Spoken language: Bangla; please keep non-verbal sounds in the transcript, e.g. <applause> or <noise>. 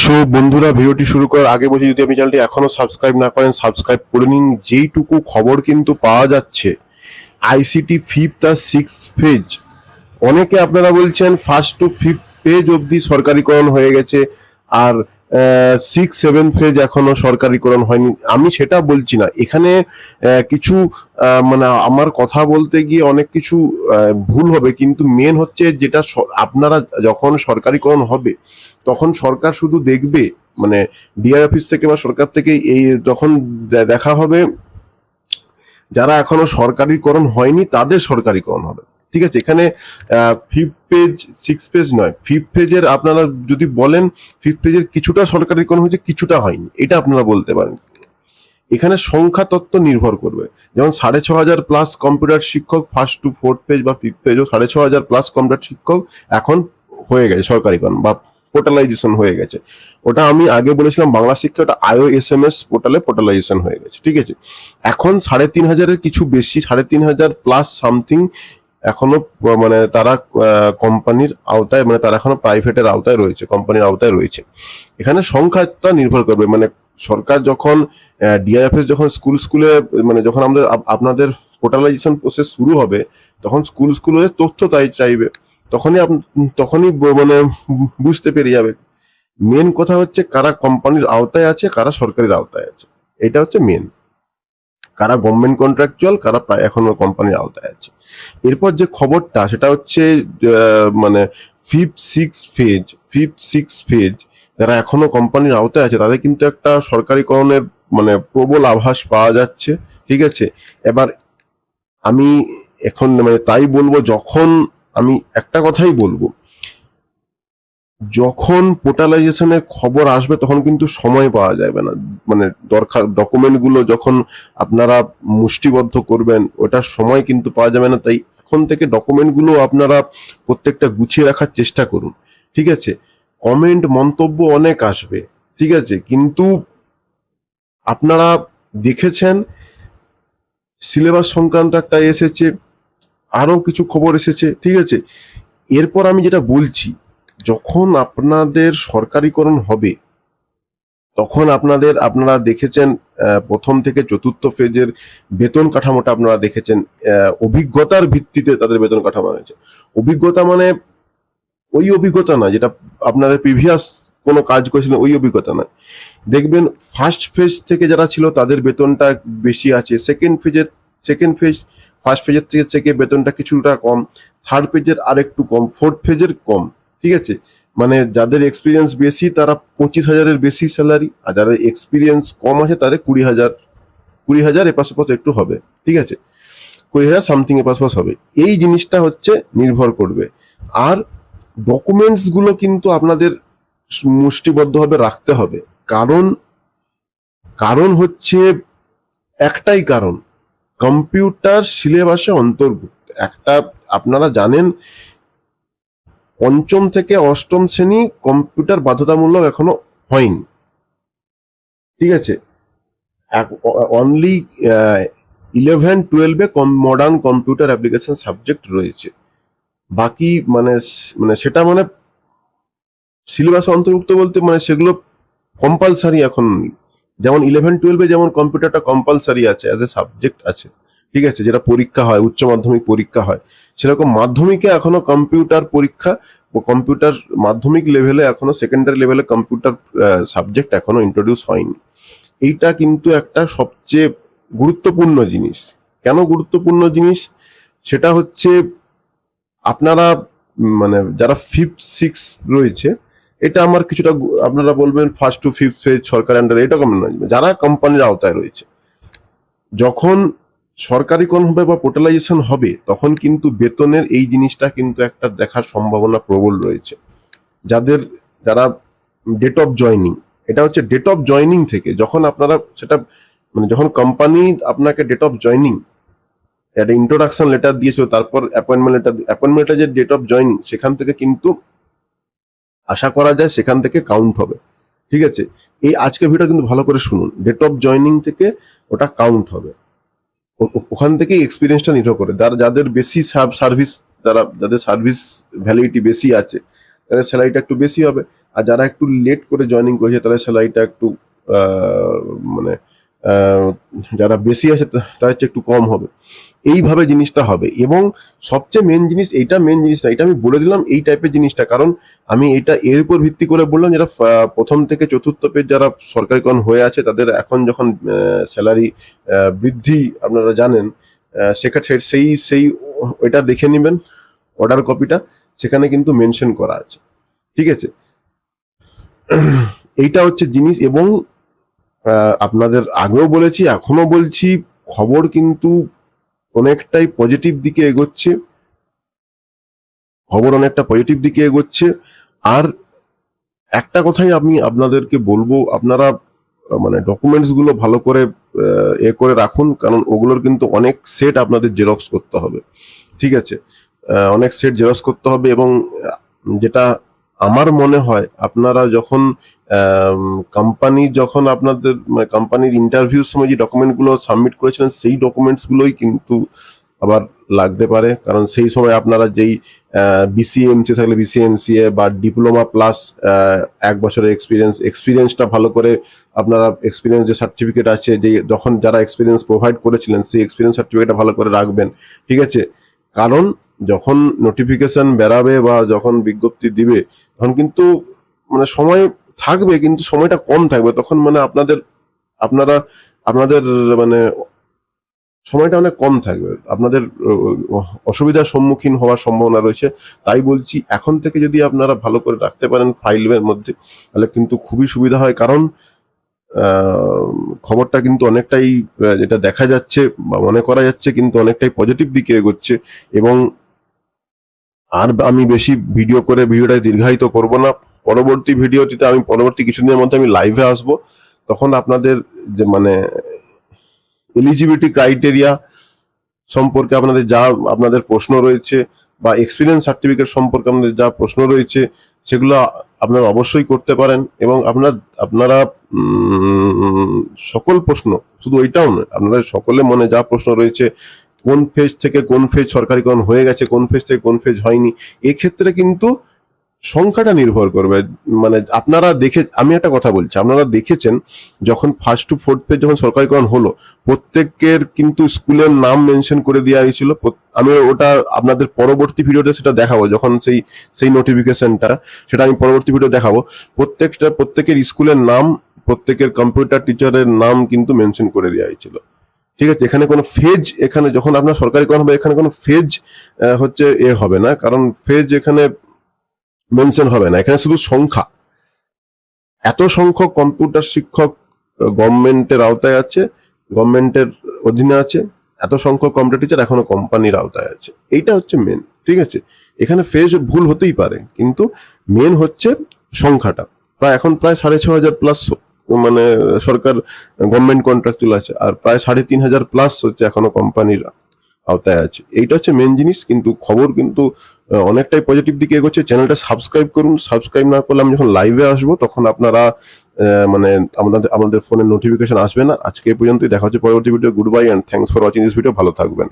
সো বন্ধুরা, ভিডিওটি শুরু করার আগে বলছি, যদি আপনি চ্যানেলটি এখনও সাবস্ক্রাইব না করেন, সাবস্ক্রাইব করে নিন। যেইটুকু খবর কিন্তু পাওয়া যাচ্ছে আইসিটি ফিফথ আর সিক্স ফেজ অনেকে আপনারা বলছেন ফার্স্ট টু ফিফথ পেজ অবধি সরকারিকরণ হয়ে গেছে, আর সিক্স সেভেন ফেজ এখনও সরকারিকরণ হয়নি। আমি সেটা বলছি না। এখানে কিছু মানে আমার কথা বলতে গিয়ে অনেক কিছু ভুল হবে। কিন্তু মেন হচ্ছে যেটা আপনারা যখন সরকারিকরণ হবে, তখন সরকার শুধু দেখবে মানে ডিআই অফিস থেকে বা সরকার থেকে এই যখন দেখা হবে, যারা এখনও সরকারিকরণ হয়নি, তাদের সরকারিকরণ হবে। ঠিক আছে, এখানে ফিফথ পেজ সিক্স পেজ নয় ফিফথ পেজের আপনারা যদি বলেন ফিফথ পেজের কিছুটা সরকারিকরণ হয়েছে, কিছুটা হয়নি, এটা আপনারা বলতে পারেন। এখানে সংখ্যা তত্ত্ব নির্ভর করবে। যেমন সাড়ে ছ হাজার প্লাস কম্পিউটার শিক্ষক ফার্স্ট টু ফোর্থ পেজ বা ফিফথ পেজও সাড়ে ছ হাজার প্লাস কম্পিউটার শিক্ষক এখন হয়ে গেছে সরকারিকরণ বা পোর্টালাইজেশন হয়ে গেছে। ওটা আমি আগে বলেছিলাম, বাংলা শিক্ষা ওটা আইও এস এম এস পোর্টালে পোর্টালাইজেশন হয়ে গেছে, ঠিক আছে? এখন সাড়ে তিন হাজারের কিছু বেশি, সাড়ে তিন হাজার প্লাস সামথিং এখনও মানে তারা কোম্পানির আওতায় মানে তারা এখনও প্রাইভেটের আওতায় রয়েছে, কোম্পানির আওতায় রয়েছে। এখানে সংখ্যাটা নির্ভর করবে মানে সরকার যখন ডিআইএফএস যখন স্কুল, স্কুলে মানে যখন আমাদের আপনাদের পোর্টালাইজেশন প্রসেস শুরু হবে, তখন স্কুল, স্কুলে তথ্য তাই চাইবে, তখনই তখনই মানে বুঝতে পেরে যাবে। মেন কথা হচ্ছে কারা কোম্পানির আওতায় আছে, কারা সরকারের আওতায় আছে, এটা হচ্ছে মেন কারা গভর্নমেন্ট কন্ট্রাকচুয়াল কারা প্রায় এখনও কোম্পানির আওতায় আছে। এরপর যে খবরটা, সেটা হচ্ছে মানে fifth six phase fifth six phase যারা এখনও কোম্পানির আওতায় আছে, তাদের কিন্তু একটা সরকারিকরণের মানে প্রবল আভাস পাওয়া যাচ্ছে, ঠিক আছে? এবার আমি এখন মানে তাই বলব, যখন আমি একটা কথাই বলব যখন পোর্টালাইজেশনের খবর আসবে, তখন কিন্তু সময় পাওয়া যাবে না। মানে দরকার ডকুমেন্টগুলো যখন আপনারা মুষ্টিবদ্ধ করবেন ওটার সময় কিন্তু পাওয়া যাবে না। তাই এখন থেকে ডকুমেন্টগুলো আপনারা প্রত্যেকটা গুছিয়ে রাখার চেষ্টা করুন। ঠিক আছে? কমেন্ট মন্তব্য অনেক আসবে। ঠিক আছে? কিন্তু আপনারা দেখেছেন সিলেবাস সংক্রান্ত একটা এসেছে আরও কিছু খবর এসেছে। ঠিক আছে? এরপর আমি যেটা বলছি যখন আপনাদের সরকারিকরণ হবে, তখন আপনাদের আপনারা দেখেছেন প্রথম থেকে চতুর্থ ফেজের বেতন কাঠামোটা আপনারা দেখেছেন অভিজ্ঞতার ভিত্তিতে তাদের বেতন কাঠামো হয়েছে অভিজ্ঞতা মানে ওই অভিজ্ঞতা না যেটা আপনাদের প্রিভিয়াস কোনো কাজ করেছিলেন ওই অভিজ্ঞতা না দেখবেন ফার্স্ট ফেজ থেকে যারা ছিল, তাদের বেতনটা বেশি আছে। সেকেন্ড ফেজের সেকেন্ড ফেজ ফার্স্ট ফেজের থেকে থেকে বেতনটা কিছুটা কম। থার্ড পেজের আর একটু কম। ফোর্থ ফেজের কম। ঠিক আছে? মানে যাদের এক্সপিরিয়েন্স বেশি, তারা পঁচিশ হাজারের বেশি স্যালারি আর যাদের এক্সপিরিয়েন্স কম আছে, তাদের কুড়ি হাজার কুড়ি হাজার এপাশ ওপাশ একটু হবে, ঠিক আছে? কুড়ি হাজার সামথিং এপাশ ওপাশ হবে। এই জিনিসটা হচ্ছে নির্ভর করবে। আর ডকুমেন্টসগুলো কিন্তু আপনাদের মুষ্টিবদ্ধভাবে রাখতে হবে। কারণ কারণ হচ্ছে একটাই কারণ কম্পিউটার সিলেবাসে অন্তর্ভুক্ত। একটা, আপনারা জানেন পঞ্চম থেকে অষ্টম শ্রেণি কম্পিউটার বাধ্যতামূলক এখনও হয়নি। ঠিক আছে? অনলি ইলেভেন টুয়েলভে মডার্ন কম্পিউটার অ্যাপ্লিকেশন সাবজেক্ট রয়েছে। বাকি মানে মানে সেটা মানে সিলেবাস অন্তর্ভুক্ত বলতে মানে সেগুলো কম্পালসারি এখন। যেমন ইলেভেন টুয়েলভে যেমন কম্পিউটারটা কম্পালসারি আছে অ্যাজ এ সাবজেক্ট আছে। ঠিক আছে, যেটা পরীক্ষা হয়, উচ্চ মাধ্যমিক পরীক্ষা হয়। সেরকম মাধ্যমিকে এখনও কম্পিউটার পরীক্ষা, কম্পিউটার মাধ্যমিক লেভেলে এখনও সেকেন্ডারি লেভেলে কম্পিউটার সাবজেক্ট এখনও ইন্ট্রোডিউস হয়নি। এইটা কিন্তু একটা সবচেয়ে গুরুত্বপূর্ণ জিনিস। কেন গুরুত্বপূর্ণ জিনিস? সেটা হচ্ছে আপনারা মানে যারা ফিফথ সিক্স রয়েছে, এটা আমার কিছুটা আপনারা বলবেন ফার্স্ট টু ফিফথ ফেজ সরকার আন্ডারে এটা কম নয়। যারা কোম্পানির আওতায় রয়েছে, যখন সরকারিকরণ হবে বা পোর্টালাইজেশন হবে, তখন কিন্তু বেতনের এই জিনিসটা কিন্তু একটা দেখার সম্ভাবনা প্রবল রয়েছে। যাদের, যারা ডেট অফ জয়নিং এটা হচ্ছে ডেট অফ জয়নিং থেকে যখন আপনারা সেটা মানে যখন কোম্পানি আপনাকে ডেট অফ জয়নিং একটা ইন্ট্রোডাকশন লেটার দিয়েছিল, তারপর অ্যাপয়েন্টমেন্ট লেটার অ্যাপয়েন্টমেন্টের যে ডেট অফ জয়নিং সেখান থেকে কিন্তু আশা করা যায় সেখান থেকে কাউন্ট হবে। ঠিক আছে? এই আজকে ভিডিও কিন্তু ভালো করে শুনুন। ডেট অফ জয়নিং থেকে ওটা কাউন্ট হবে। ওখান থেকেই এক্সপিরিয়েন্সটা নির্ভর করে। যারা, যাদের বেশি সার্ভিস যারা, যাদের সার্ভিস ভ্যালিডিটি বেশি আছে, তাদের স্যালারিটা একটু বেশি হবে। আর যারা একটু লেট করে জয়নিং করেছে, তাদের স্যালারিটা একটু মানে যারা বেশি আছে, তা- তার হচ্ছে একটু কম হবে। এইভাবে জিনিসটা হবে। এবং সবচেয়ে মেন জিনিস, এইটা মেন জিনিস না এটা আমি বলে দিলাম এই টাইপের জিনিসটা। কারণ আমি এটা এর উপর ভিত্তি করে বললাম যারা প্রথম থেকে চতুর্থ পেজ যারা সরকারিকরণ হয়ে আছে, তাদের এখন যখন স্যালারি বৃদ্ধি আপনারা জানেন সেক্ষেত্রে সেই সেই ওইটা দেখে নেবেন অর্ডার কপিটা সেখানে কিন্তু মেনশন করা আছে। ঠিক আছে? <clears throat> এইটা হচ্ছে জিনিস এবং আপনাদের আগেও বলেছি এখনও বলছি, খবর কিন্তু অনেকটাই পজিটিভ দিকে এগোচ্ছে। খবর অনেকটা পজিটিভ দিকে এগোচ্ছে। আর একটা কথাই আমি আপনাদেরকে বলব, আপনারা মানে ডকুমেন্টসগুলো ভালো করে এ করে রাখুন, কারণ ওগুলোর কিন্তু অনেক সেট আপনাদের জেরক্স করতে হবে। ঠিক আছে? অনেক সেট জেরক্স করতে হবে এবং যেটা আমার মনে হয় আপনারা যখন কোম্পানি যখন আপনাদের কোম্পানির ইন্টারভিউর সময় যে ডকুমেন্টগুলো সাবমিট করেছিলেন, সেই ডকুমেন্টস গুলোই কিন্তু আবার লাগতে পারে। কারণ সেই সময় আপনারা যেই বিসিএমসি থাকলে বিসিএমসিএ বা ডিপ্লোমা প্লাস এক বছরের এক্সপিরিয়েন্স এক্সপিরিয়েন্সটা ভালো করে আপনারা এক্সপিরিয়েন্স যে সার্টিফিকেট আছে, যে যখন যারা এক্সপিরিয়েন্স প্রোভাইড করেছিলেন, সেই এক্সপিরিয়েন্স সার্টিফিকেটটা ভালো করে রাখবেন। ঠিক আছে? কারণ যখন নোটিফিকেশন বেরাবে বা যখন বিজ্ঞপ্তি দিবে, তখন কিন্তু মানে সময় থাকবে, কিন্তু সময়টা কম থাকবে। তখন মানে আপনাদের, আপনারা, আপনাদের মানে সময়টা অনেক কম থাকবে। আপনাদের অসুবিধার সম্মুখীন হওয়ার সম্ভাবনা রয়েছে। তাই বলছি, এখন থেকে যদি আপনারা ভালো করে রাখতে পারেন ফাইলের মধ্যে, তাহলে কিন্তু খুবই সুবিধা হয়। কারণ খবরটা কিন্তু অনেকটাই যেটা দেখা যাচ্ছে বা মনে করা যাচ্ছে, কিন্তু অনেকটাই পজিটিভ দিকে এগোচ্ছে এবং আর আমি বেশি ভিডিও করে ভিডিওটা দীর্ঘায়িত করব না। পরবর্তী ভিডিওটিতে আমি, পরবর্তী কিছুদিনের মধ্যে আমি লাইভে আসব। তখন আপনাদের যে মানে এলিজিবিলিটি ক্রাইটেরিয়া সম্পর্কে আপনাদের যা আপনাদের প্রশ্ন রয়েছে বা এক্সপিরিয়েন্স সার্টিফিকেট সম্পর্কে আপনাদের যা প্রশ্ন রয়েছে, সেগুলো আপনারা অবশ্যই করতে পারেন এবং আপনার, আপনারা সকল প্রশ্ন, শুধু ওইটাও নয়, আপনাদের সকলে মনে যা প্রশ্ন রয়েছে কোন ফেজ থেকে কোন ফেজ সরকারিকরণ হয়ে গেছে, কোন ফেজ থেকে কোন ফেজ হয়নি, এক্ষেত্রে কিন্তু সংখ্যাটা নির্ভর করবে। মানে আপনারা দেখে, আমি একটা কথা বলছি, আপনারা দেখেছেন যখন ফার্স্ট টু ফোর্থ পেজ যখন সরকারিকরণ হলো, প্রত্যেকের কিন্তু স্কুলের নাম মেনশন করে দেওয়া হয়েছিল। আমি ওটা আপনাদের পরবর্তী ভিডিওতে সেটা দেখাবো, যখন সেই সেই নোটিফিকেশনটা সেটা আমি পরবর্তী ভিডিও দেখাবো। প্রত্যেকটা, প্রত্যেকের স্কুলের নাম, প্রত্যেকের কম্পিউটার টিচারের নাম কিন্তু মেনশন করে দেওয়া হয়েছিল। ঠিক আছে, এখানে কোনো ফেজ এখানে যখন আপনার সরকারিকরণ হবে, এখানে কোনো ফেজ হচ্ছে এ হবে না, কারণ ফেজ এখানে মেনশন হবে না, এখানে শুধু সংখ্যা। এত সংখ্যক কম্পিউটার শিক্ষক গভর্নমেন্টের আওতায় আছে গভর্নমেন্টের অধীনে আছে, এত সংখ্যক কম্পিউটার টিচার এখনও কোম্পানির আওতায় আছে। এইটা হচ্ছে মেন ঠিক আছে? এখানে ফেজ ভুল হতেই পারে, কিন্তু মেন হচ্ছে সংখ্যাটা। প্রায়, এখন প্রায় সাড়ে ছ হাজার প্লাস মানে সরকার গভর্নমেন্ট কন্ট্রাক্ট চলে আছে আর প্রায় সাড়ে তিন হাজার প্লাস হচ্ছে এখনও কোম্পানির আওতায় আছে। এইটা হচ্ছে মেন জিনিস, কিন্তু খবর কিন্তু অনেকটাই পজিটিভ দিকে এগোচ্ছে। চ্যানেলটা সাবস্ক্রাইব করুন। সাবস্ক্রাইব না করলে আমি যখন লাইভে আসব, তখন আপনারা মানে আমাদের আমাদের ফোনের নোটিফিকেশন আসবে না। আজকে পর্যন্তই। দেখা হচ্ছে পরবর্তী video good bye and thanks for watching this video ভালো থাকবেন।